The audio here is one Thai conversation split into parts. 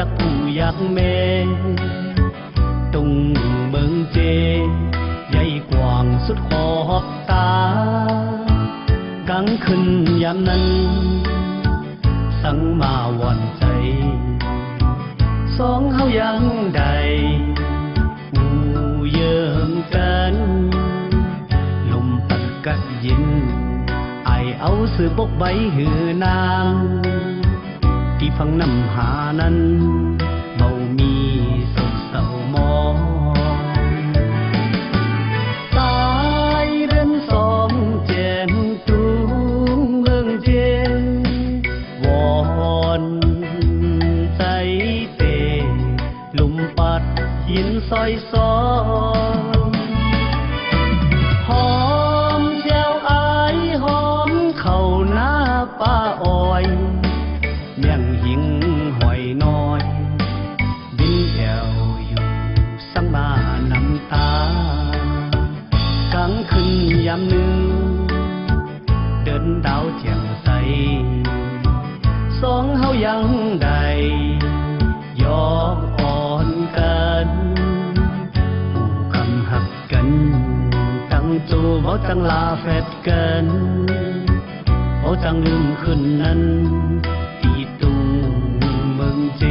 ยอยากผู้อยากแม่ตุงเมืองเจ ใหญ่กว้างสุดขอบตา กังขึ้นยามนั้น สังมาวันใจ สองเฮายังใดอูเยิมกัน ลมปัดกัดยินไอเอาสือบกใบหือนาง ที่พังนำหานั้นเบามีสดเศร้ามองสายเรือนสองเจนตุงเมืองเจนวอนใจเตลุมปัดหินซอยซอย บ่จูเว้าจังลาแฟดกันเว้าจังลืมขึ้นนั้นที่ตุงเมืองเจ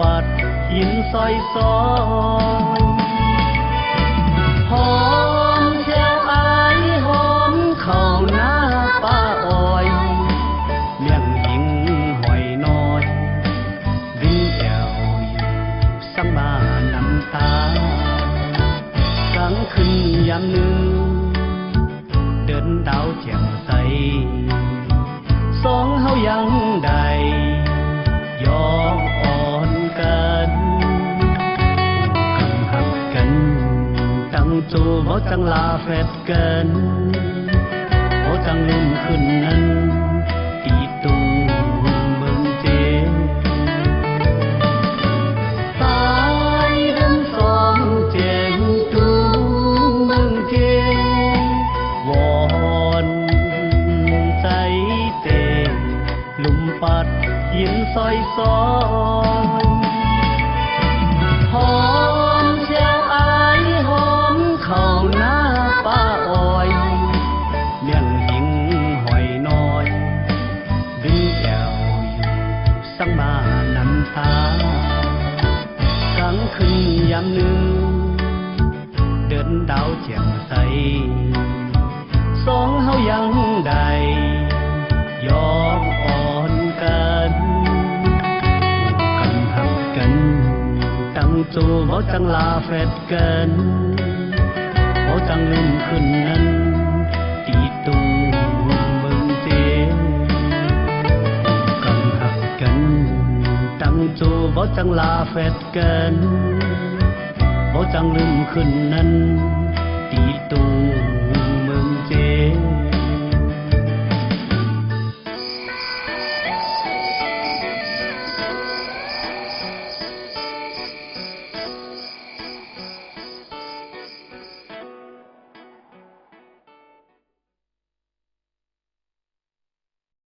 ปัดหินซอยซอยหอมเจ้าอายหอมเข้าหน้าป้าอ้อยเมี่ยงหิงหอยน้อยวินแอวอยู่สังมานำตากลางคืนยามหนึ่งเดินดาวแจ่มใสส จูเว้าจังลาแฟดเกันเว้าจังลืมขึ้นนั้นตีตุงเมืองเจสายดินสองเจงตุงเมืองเจวอนใจเตลุมปัดหินซอยซอย ใสสองเฮายังได้ยอมอ่อนกันคำหักกันตั้งจูเว้าจังลาแฟดกันเว้าจังลืมขึ้นนั้นตีตุงเมืองเจกำหักกันตั้งจูบ่จังลาแฟดกันบ่จังลืมขึ้นนั้น